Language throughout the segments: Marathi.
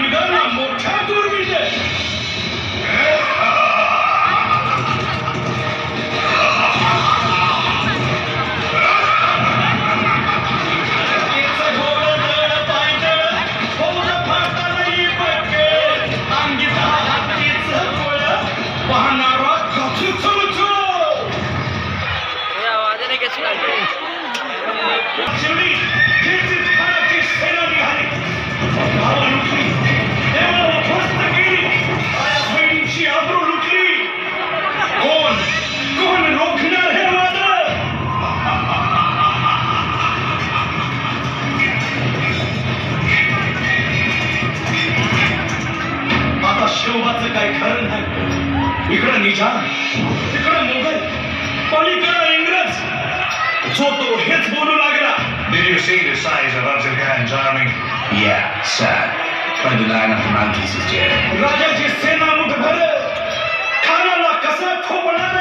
निघाला मोठा निजाम तिकडं मोगल पलीकडं इंग्रज. जो तो हेच बोलू लागला. Did you see the size of Afghan's army? Yeah, sad. But the line of the monkeys is dead. राजाची सेना मुठभर खानाला कसं ठोपणार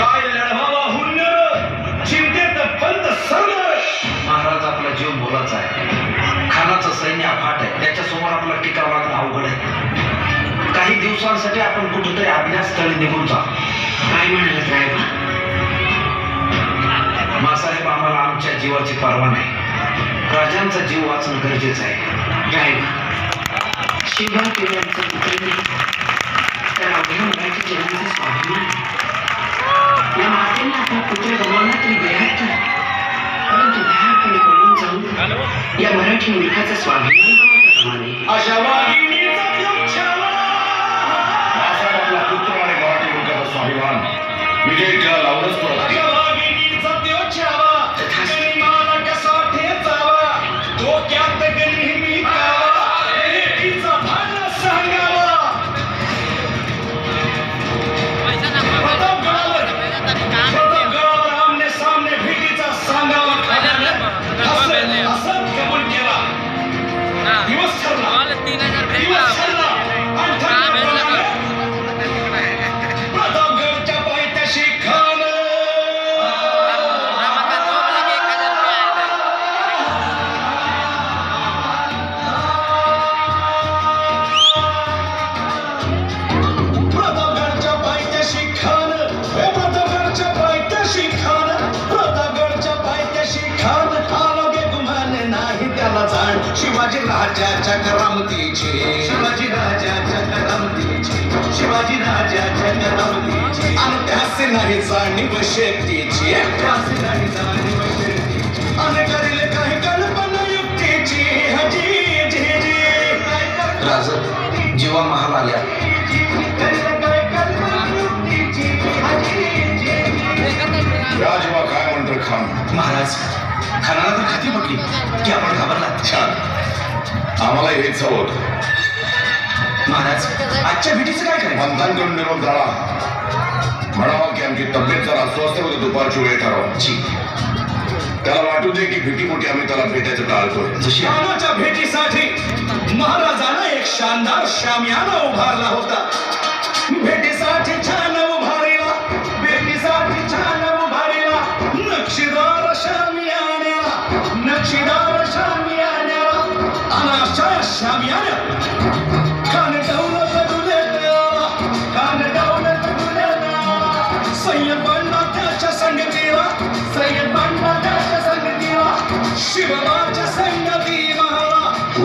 काय लढवावा हुन्नर. चिंतेत बंद सरदार. महाराज आपला जीव मोलाचा आहे. खानाचं सैन्य अफाट आहे. त्याच्यासमोर आपला टिकाव लागणं अवघड आहे. काही दिवसांसाठी आपण कुठेतरी अभ्यासस्थळी निघून जा. काय म्हणाल रायबा मासाहेब आम्हाला आमच्या जीवाची पर्वा नाही. राजांचा जीव वाचणं गरजेचं आहे. पुत्र तर मुलाच्या जन्माचा स्वाभिमान या मातेला आपला पुत्र गमावला तरी बेहत्तर परंतु बाहेरकडे पळून जाऊन या मराठी मुलखाचा स्वाभिमान अशा अभिमान. विजय त्याला लावूनच परत नाही त्याला जाण. शिवाजी राजाच्या करामतीचे. शिवाजी राजाच्या करामतीचे. शिवाजी राजाच्या करामतीचे. आणि त्याचे नाही जाणीव शेतीची. त्याचे नाही जाणीव शेतीची. आणि करील काही कल्पना युक्तीची. हजी जी जी. राज जीवा महाल आम्हाला हेच हवं होतं महाराज आजच्या भेटीचं काय करायचं? पंतांकडून निरोप झाला म्हणावा की आमची तब्येत जरा अस्वस्थ होते दुपारची वेळ ठरवा. जी. त्याला वाटू दे की भीतीपोटी आम्ही त्याला भेटायचं टाळतोय. जशी आहे. रामाच्या भेटीसाठी महाराजानं एक शानदार शामियाना उभारला होता. भेटीसाठी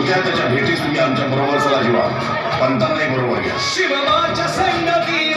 होत्या त्याच्या भेटीस तुम्ही आमच्या बरोबर चला जीवा. पंतांनाही बरोबर घ्या. शिवबाच्या संगती